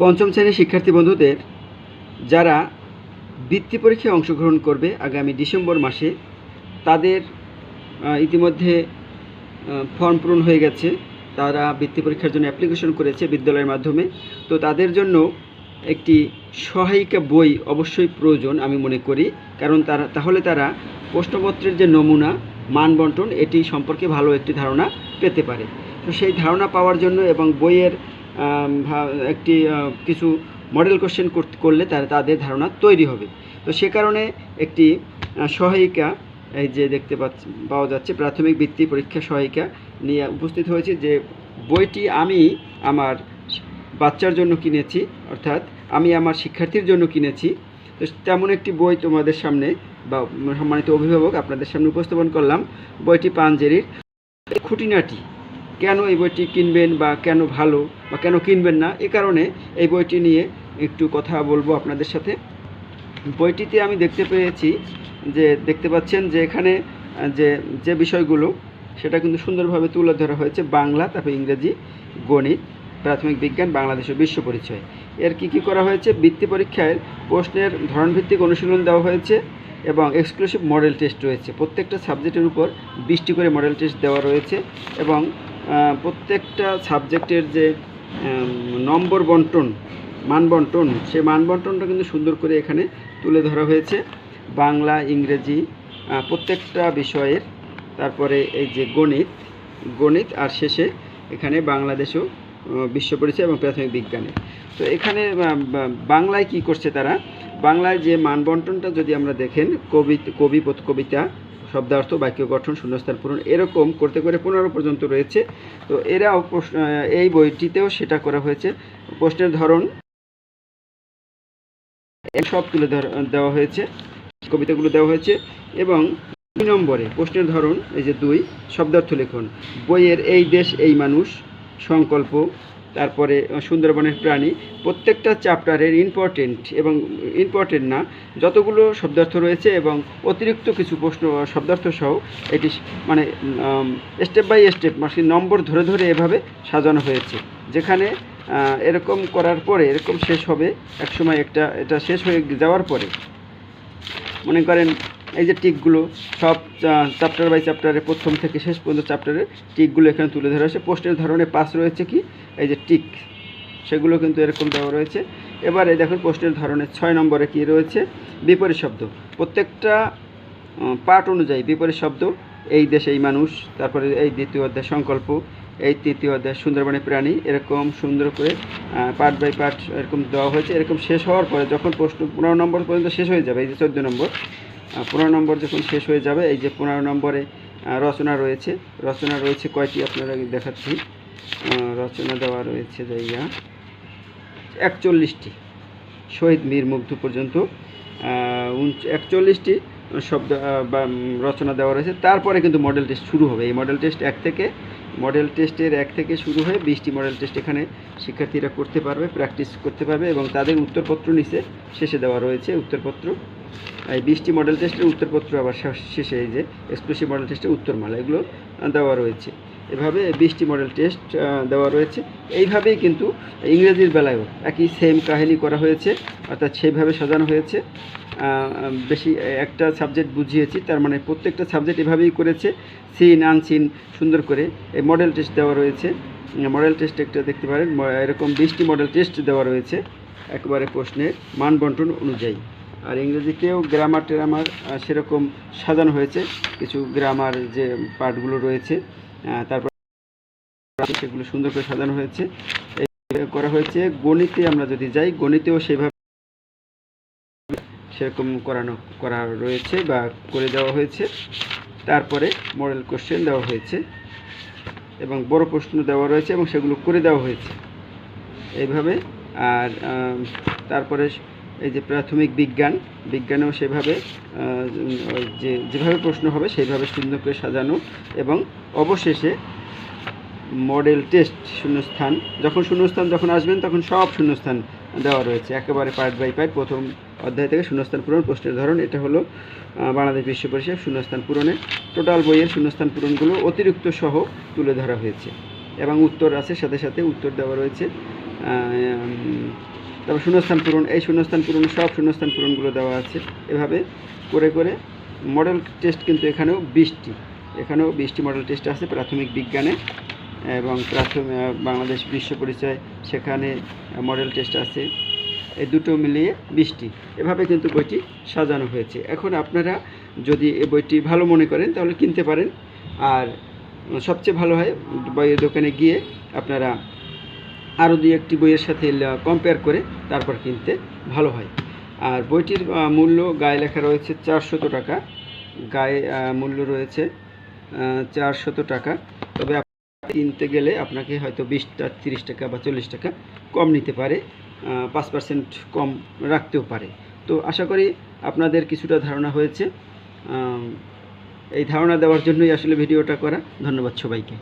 পঞ্চম শ্রেণির শিক্ষার্থী বন্ধুদের যারা বৃত্তি পরীক্ষায় অংশগ্রহণ করবে আগামী ডিসেম্বর মাসে, তাদের ইতিমধ্যে ফর্ম পূরণ হয়ে গেছে। তারা বৃত্তি পরীক্ষার জন্য অ্যাপ্লিকেশন করেছে বিদ্যালয়ের মাধ্যমে। তো তাদের জন্য একটি সহায়িকা বই অবশ্যই প্রয়োজন আমি মনে করি। কারণ তারা, তাহলে তারা প্রশ্নপত্রের যে নমুনা মানবন্টন এটি সম্পর্কে ভালো একটি ধারণা পেতে পারে। তো সেই ধারণা পাওয়ার জন্য এবং বইয়ের একটি কিছু মডেল কোশ্চেন করলে তার, তাদের ধারণা তৈরি হবে। তো সে কারণে একটি সহায়িকা, এই যে দেখতে পাচ্ছি, পাওয়া যাচ্ছে, প্রাথমিক বৃত্তি পরীক্ষা সহায়িকা নিয়ে উপস্থিত হয়েছে যে বইটি আমি আমার বাচ্চার জন্য কিনেছি, অর্থাৎ আমি আমার শিক্ষার্থীর জন্য কিনেছি। তো তেমন একটি বই তোমাদের সামনে বা সম্মানিত অভিভাবক আপনাদের সামনে উপস্থাপন করলাম। বইটি পাঞ্জেরির খুঁটিনাটি। কেন এই বইটি কিনবেন বা কেন ভালো বা কেন কিনবেন না? এ কারণে এই বইটি নিয়ে একটু কথা বলব আপনাদের সাথে। বইটিতে আমি দেখতে পেয়েছি যে, দেখতে পাচ্ছেন যে এখানে, যে যে বিষয়গুলো, সেটা কিন্তু সুন্দরভাবে তুলে ধরা হয়েছে বাংলা, তারপর ইংরেজি, গণিত, প্রাথমিক বিজ্ঞান, বাংলাদেশ ও বিশ্ব পরিচয়। এর কি কি করা হয়েছে? বৃত্তি পরীক্ষায় প্রশ্নের ধরনভিত্তিক অনুশীলন দেওয়া হয়েছে এবং এক্সক্লুসিভ মডেল টেস্ট রয়েছে। প্রত্যেকটা সাবজেক্টের উপর বিশটি করে মডেল টেস্ট দেওয়া রয়েছে এবং প্রত্যেকটা সাবজেক্টের যে নম্বর বন্টন, মান বন্টন সেই মান বন্টনটা কিন্তু সুন্দর করে এখানে তুলে ধরা হয়েছে। বাংলা, ইংরেজি প্রত্যেকটা বিষয়ের, তারপরে এই যে গণিত গণিত আর শেষে এখানে বাংলাদেশও বিশ্ব পরিচয় এবং প্রাথমিক বিজ্ঞানে। তো এখানে বাংলায় কি করছে তারা? বাংলায় যে মান বন্টনটা যদি আমরা দেখেন, কবি কবি কবিতা শব্দার্থ, বাক্য গঠন, শূন্যস্থান পূরণ এরকম করতে করে পনেরো পর্যন্ত রয়েছে। তো এরাও এই বইটিতেও সেটা করা হয়েছে। প্রশ্নের ধরন সব তুলে দেওয়া হয়েছে, কবিতাগুলো দেওয়া হয়েছে এবং দুই নম্বরে প্রশ্নের ধরন, এই যে দুই, শব্দার্থ লেখন। বইয়ের এই দেশ, এই মানুষ, সংকল্প তারপরে সুন্দরবনের প্রাণী, প্রত্যেকটা চ্যাপ্টারের ইম্পর্টেন্ট এবং ইম্পর্টেন্ট না। যতগুলো শব্দার্থ রয়েছে এবং অতিরিক্ত কিছু প্রশ্ন, শব্দার্থ সহ এটি মানে স্টেপ বাই স্টেপ মানে নম্বর ধরে ধরে এভাবে সাজানো হয়েছে। যেখানে এরকম করার পরে, এরকম শেষ হবে। একসময় একটা, এটা শেষ হয়ে যাওয়ার পরে। মনে করেন এই যে টিকগুলো, সব চ্যাপ্টার বাই চ্যাপ্টারে প্রথম থেকে শেষ পর্যন্ত চ্যাপ্টারে টিকগুলো এখানে তুলে ধরা হয়েছে। পোস্টের ধরনের পাস রয়েছে কি? এই যে টিক, সেগুলো কিন্তু এরকম দেওয়া রয়েছে। এবারে দেখুন পোস্টের ধরনের ছয় নম্বরে কি রয়েছে? বিপরীত শব্দ। প্রত্যেকটা পার্ট অনুযায়ী বিপরীত শব্দ, এই দেশে, এই মানুষ, তারপরে এই দ্বিতীয় অধ্যায় সংকল্প, এই তৃতীয় অধ্যায় সুন্দরবনের প্রাণী, এরকম সুন্দর করে পার্ট বাই পার্ট এরকম দেওয়া হয়েছে। এরকম শেষ হওয়ার পরে যখন প্রশ্ন পনেরো নম্বর পর্যন্ত শেষ হয়ে যাবে, এই যে চোদ্দ নম্বর পনেরো নম্বর যখন শেষ হয়ে যাবে, এই যে পনেরো নম্বরে রচনা রয়েছে রচনা রয়েছে কয়টি আপনারা দেখাচ্ছি। রচনা দেওয়া রয়েছে যাইয়া একচল্লিশটি। শহীদ মীর মুগ্ধ পর্যন্ত একচল্লিশটি শব্দ বা রচনা দেওয়া রয়েছে। তারপরে কিন্তু মডেল টেস্ট শুরু হবে। এই মডেল টেস্ট এক থেকে মডেল টেস্টের এক থেকে শুরু হয়ে বিশটি মডেল টেস্ট এখানে শিক্ষার্থীরা করতে পারবে প্র্যাকটিস করতে পারবে এবং তাদের উত্তরপত্র নিচে শেষে দেওয়া রয়েছে। উত্তরপত্র এই বিশটি মডেল টেস্টের উত্তরপত্র আবার শেষ- এই যে এক্সক্লুসিভ মডেল টেস্টের উত্তরমালা, এগুলো দেওয়া রয়েছে। এভাবে বিশটি মডেল টেস্ট দেওয়া রয়েছে। এইভাবেই কিন্তু ইংরেজির বেলায়ও একই সেম কাহিনী করা হয়েছে, অর্থাৎ সেইভাবে সাজানো হয়েছে। বেশি একটা সাবজেক্ট বুঝিয়েছি, তার মানে প্রত্যেকটা সাবজেক্ট এভাবেই করেছে সিন আনসিন সুন্দর করে এই মডেল টেস্ট দেওয়া রয়েছে। মডেল টেস্ট একটা দেখতে পারেন, এরকম বিশটি মডেল টেস্ট দেওয়া রয়েছে, একবারে প্রশ্নের মান বন্টন অনুযায়ী। আর ইংরেজিতেও গ্রামার টেরামার সেরকম সাজানো হয়েছে। কিছু গ্রামার যে পার্টগুলো রয়েছে তারপর সেগুলো সুন্দর করে সাজানো হয়েছে। করা হয়েছে। গণিতে আমরা যদি যাই, গণিতেও সেভাবে সেরকম করানো, করা রয়েছে বা করে দেওয়া হয়েছে। তারপরে মডেল কোশ্চেন দেওয়া হয়েছে এবং বড় প্রশ্ন দেওয়া রয়েছে এবং সেগুলো করে দেওয়া হয়েছে। এইভাবে আর তারপরে এই যে প্রাথমিক বিজ্ঞান, বিজ্ঞানেও সেভাবে যে, যেভাবে প্রশ্ন হবে সেইভাবে সুন্দর করে সাজানো এবং অবশেষে মডেল টেস্ট শূন্যস্থান, যখন শূন্যস্থান যখন আসবেন তখন সব শূন্যস্থান দেওয়া রয়েছে, একেবারে পার্ট বাই পার্ট, প্রথম অধ্যায় থেকে শূন্যস্থান পূরণ প্রশ্নের ধরন, এটা হলো বাংলাদেশ বিশ্ব পরিষদ শূন্যস্থান পূরণে, টোটাল বইয়ের শূন্যস্থান পূরণগুলো অতিরিক্ত সহ তুলে ধরা হয়েছে এবং উত্তর আছে, সাথে সাথে উত্তর দেওয়া রয়েছে তারপর শূন্যস্থান পূরণ, এই শূন্যস্থান পূরণ সব শূন্যস্থান পূরণগুলো দেওয়া আছে। এভাবে করে করে মডেল টেস্ট কিন্তু এখানেও বিশটি এখানেও বিশটি মডেল টেস্ট আছে প্রাথমিক বিজ্ঞানে এবং প্রাথমিক বাংলাদেশ বিশ্ব পরিচয় সেখানে মডেল টেস্ট আছে। এই দুটো মিলিয়ে বিশটি। এভাবে কিন্তু বইটি সাজানো হয়েছে। এখন আপনারা যদি এই বইটি ভালো মনে করেন তাহলে কিনতে পারেন। আর সবচেয়ে ভালো হয় বইয়ের দোকানে গিয়ে আপনারা আরও দুই একটি বইয়ের সাথে কম্পেয়ার করে তারপর কিনতে ভালো হয়। আর বইটির মূল্য গায়ে লেখা রয়েছে চারশত টাকা। গায়ে মূল্য রয়েছে চারশত টাকা। তবে কিনতে গেলে আপনাকে হয়তো বিশটা তিরিশ টাকা বা চল্লিশ টাকা কম নিতে পারে পাঁচ পার্সেন্ট কম রাখতেও পারে। তো আশা করি আপনাদের কিছুটা ধারণা হয়েছে। এই ধারণা দেওয়ার জন্যই আসলে ভিডিওটা করা। ধন্যবাদ সবাইকে।